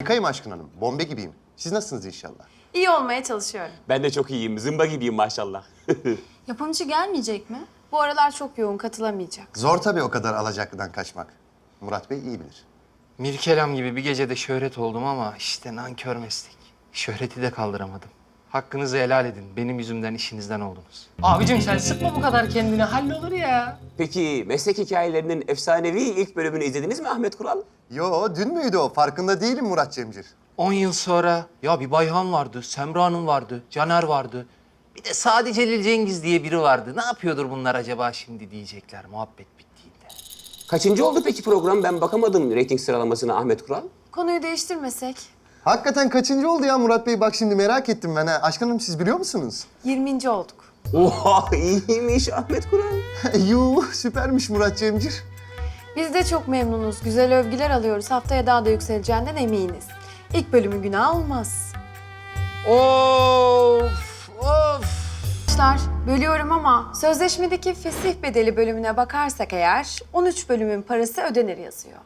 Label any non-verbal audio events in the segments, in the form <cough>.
Harikayım Aşkın Hanım. Bombe gibiyim. Siz nasılsınız inşallah? İyi olmaya çalışıyorum. Ben de çok iyiyim. Zımba gibiyim maşallah. <laughs> Yapımcı gelmeyecek mi? Bu aralar çok yoğun, katılamayacak. Zor tabii o kadar alacaklıdan kaçmak. Murat Bey iyi bilir. Mirkelam gibi bir gecede şöhret oldum ama işte nankör meslek. Şöhreti de kaldıramadım. Hakkınızı helal edin. Benim yüzümden işinizden oldunuz. Abicim sen sıkma bu kadar kendini. Hallolur ya. Peki meslek hikayelerinin efsanevi ilk bölümünü izlediniz mi Ahmet Kural? Yo dün müydü o? Farkında değilim Murat Cemcir. 10 yıl sonra ya bir Bayhan vardı, Semra Hanım vardı, Caner vardı. Bir de Sadi Celil Cengiz diye biri vardı. Ne yapıyordur bunlar acaba şimdi diyecekler muhabbet bittiğinde. Kaçıncı oldu peki program? Ben bakamadım reyting sıralamasına Ahmet Kural. Konuyu değiştirmesek. Hakikaten kaçıncı oldu ya Murat Bey? Bak şimdi merak ettim ben ha. Aşkın Hanım siz biliyor musunuz? 20. olduk. Oha iyiymiş Ahmet Kural. <laughs> Yuh süpermiş Murat Cemcir. Biz de çok memnunuz. Güzel övgüler alıyoruz. Haftaya daha da yükseleceğinden eminiz. İlk bölümün günah olmaz. Of, of. Arkadaşlar bölüyorum ama sözleşmedeki fesih bedeli bölümüne bakarsak eğer 13 bölümün parası ödenir yazıyor.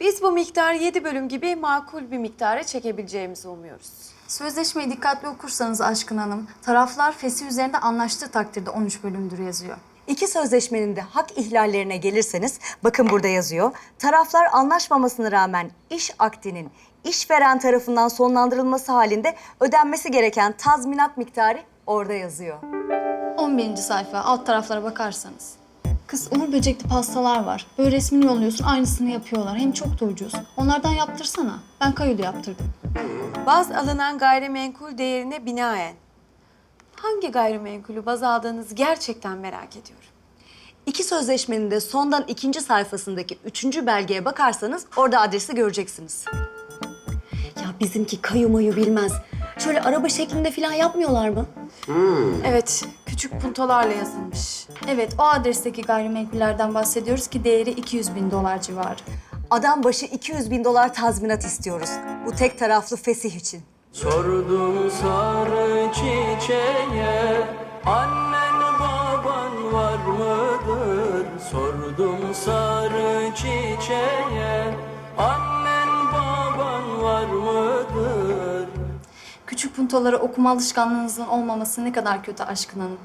Biz bu miktarı 7 bölüm gibi makul bir miktara çekebileceğimizi umuyoruz. Sözleşmeyi dikkatli okursanız Aşkın Hanım, taraflar fesih üzerinde anlaştığı takdirde 13 bölümdür yazıyor. İki sözleşmenin de hak ihlallerine gelirseniz, bakın burada yazıyor. Taraflar anlaşmamasına rağmen iş akdinin işveren tarafından sonlandırılması halinde ödenmesi gereken tazminat miktarı orada yazıyor. 11. sayfa alt taraflara bakarsanız. Kız Uğur böcekli pastalar var. Böyle resmini yolluyorsun aynısını yapıyorlar. Hem çok da ucuz. Onlardan yaptırsana. Ben kayoda yaptırdım. Baz alınan gayrimenkul değerine binaen hangi gayrimenkulü baz aldığınızı gerçekten merak ediyorum. İki sözleşmenin de sondan ikinci sayfasındaki üçüncü belgeye bakarsanız orada adresi göreceksiniz. Ya bizimki kayu mayu bilmez. Şöyle araba şeklinde falan yapmıyorlar mı? Evet, küçük puntolarla yazılmış. Evet o adresteki gayrimenkullerden bahsediyoruz ki değeri 200 bin dolar civarı. Adam başı 200 bin dolar tazminat istiyoruz. Bu tek taraflı fesih için. Sordum sarı çiçeğe Annen baban var mıdır? Sordum sarı çiçeğe Küçük puntolara okuma alışkanlığınızın olmaması ne kadar kötü Aşkın Hanım.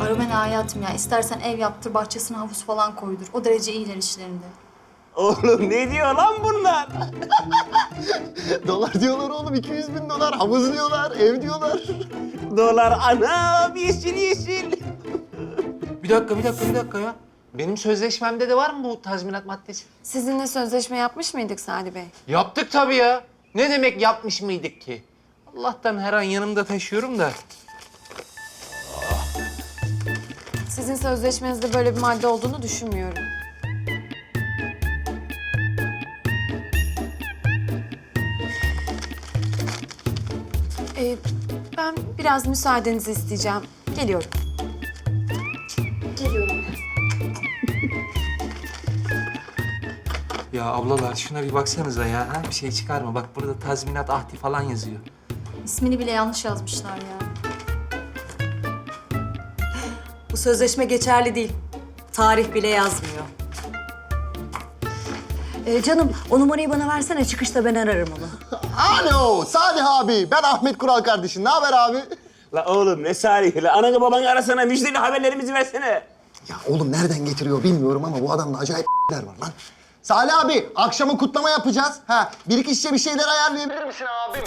Ara beni hayatım ya. İstersen ev yaptır, bahçesine havuz falan koydur. O derece iyiler işlerinde. Oğlum ne diyor lan bunlar? <laughs> Dolar diyorlar oğlum 200 bin dolar. Havuz diyorlar, ev diyorlar. Dolar anam yeşil yeşil. Bir dakika, bir dakika, bir dakika ya. Benim sözleşmemde de var mı bu tazminat maddesi? Sizinle sözleşme yapmış mıydık Sadi Bey? Yaptık tabii ya. Ne demek yapmış mıydık ki? Allah'tan her an yanımda taşıyorum da. Sizin sözleşmenizde böyle bir madde olduğunu düşünmüyorum. Ee, ben biraz müsaadenizi isteyeceğim. Geliyorum. Ya ablalar şuna bir baksanıza ya. Ha? Bir şey çıkarma. Bak burada tazminat ahdi falan yazıyor. İsmini bile yanlış yazmışlar ya. Bu sözleşme geçerli değil. Tarih bile yazmıyor. Ee, canım o numarayı bana versene çıkışta ben ararım onu. Alo Salih abi. Ben Ahmet Kural kardeşim. Ne haber abi? La oğlum ne salih la. Ananı babanı arasana müjdeli haberlerimizi versene. Ya oğlum nereden getiriyor bilmiyorum ama bu adamda acayip <laughs> var lan. Salih abi akşama kutlama yapacağız. Ha bir iki şişe bir şeyler ayarlayabilir misin abim?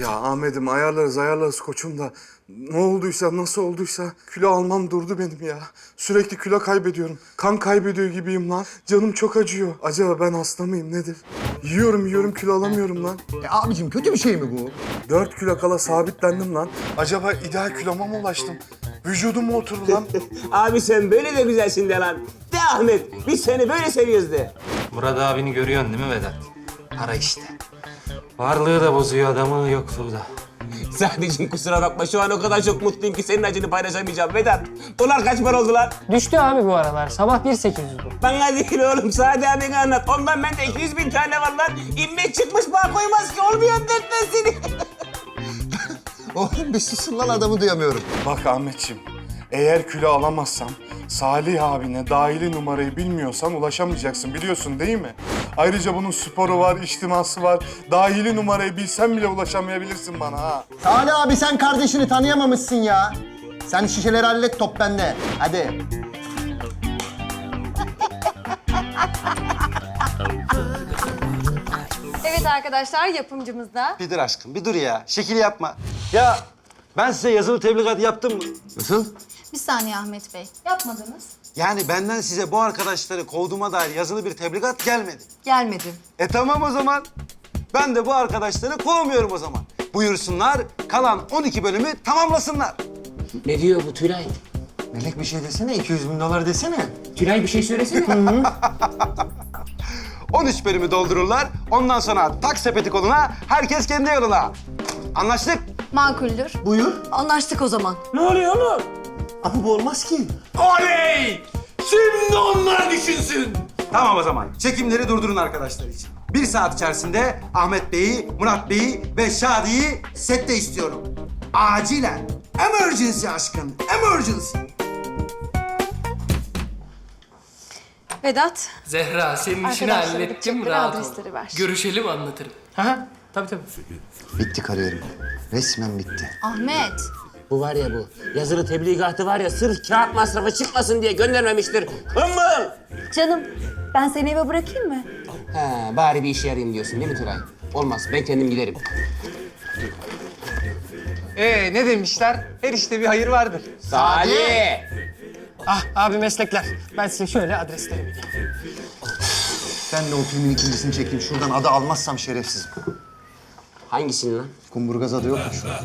Ya Ahmet'im ayarlarız ayarlarız koçum da ne olduysa nasıl olduysa kilo almam durdu benim ya. Sürekli kilo kaybediyorum. Kan kaybediyor gibiyim lan. Canım çok acıyor. Acaba ben hasta mıyım nedir? Yiyorum yiyorum kilo alamıyorum lan. E abicim kötü bir şey mi bu? 4 kilo kala sabitlendim lan. Acaba ideal kiloma mı ulaştım? Vücudum mu oturdu lan? <laughs> Abi sen böyle de güzelsin de lan. De Ahmet biz seni böyle seviyoruz de. Murat abini görüyorsun değil mi Vedat? Para işte. Varlığı da bozuyor adamı yokluğu da. Sadece kusura bakma şu an o kadar çok mutluyum ki senin acını paylaşamayacağım Vedat. Dolar kaç para oldu lan? Düştü abi bu aralar. Sabah 1.800 bu. Bana değil oğlum Sadi abine anlat. Ondan bende 200 bin tane var lan. İnmek çıkmış bağ koymaz ki olmuyor dertten seni. <laughs> Oğlum bir susun lan adamı duyamıyorum. Bak Ahmetciğim eğer kilo alamazsam Salih abine dahili numarayı bilmiyorsan ulaşamayacaksın biliyorsun değil mi? Ayrıca bunun sporu var, içtiması var. Dahili numarayı bilsen bile ulaşamayabilirsin bana ha. Salih abi sen kardeşini tanıyamamışsın ya. Sen şişeleri hallet top bende. Hadi. Evet arkadaşlar yapımcımız da. Bir dur aşkım, bir dur ya. Şekil yapma. Ya ben size yazılı tebligat yaptım mı? Nasıl? Bir saniye Ahmet Bey. Yapmadınız. Yani benden size bu arkadaşları kovduğuma dair yazılı bir tebligat gelmedi. Gelmedi. E tamam o zaman. Ben de bu arkadaşları kovmuyorum o zaman. Buyursunlar, kalan 12 bölümü tamamlasınlar. Ne diyor bu Tülay? Melek bir şey desene, 200 bin dolar desene. Tülay bir şey söylesene. 13 bölümü doldururlar. Ondan sonra tak sepeti koluna, herkes kendi yoluna. Anlaştık? Makuldür. Buyur. Anlaştık o zaman. ne oluyor oğlum? Ama bu olmaz ki. Oley! Şimdi onlar düşünsün. Tamam o zaman. Çekimleri durdurun arkadaşlar için. Bir saat içerisinde Ahmet Bey'i, Murat Bey'i ve Şadi'yi sette istiyorum. Acilen. Emergency aşkım. Emergency. Vedat. Zehra senin işini hallettim gidecekleri rahat ol. ver. Görüşelim anlatırım. Ha tabii tabii. Bitti kariyerim. Resmen bitti. Ahmet. Bu var ya bu. Yazılı tebligatı var ya sırf kağıt masrafı çıkmasın diye göndermemiştir. Hımbıl! Canım ben seni eve bırakayım mı? Ha, bari bir işe yarayayım diyorsun değil mi Tülay? Olmaz, ben kendim giderim. Ee ne demişler? Her işte bir hayır vardır. Salih! Ah abi meslekler. Ben size şöyle adresleri vereyim. Ben de o filmin ikincisini çekeyim. Şuradan adı almazsam şerefsizim. Hangisini lan? Kumburgaz adı yok mu şu an?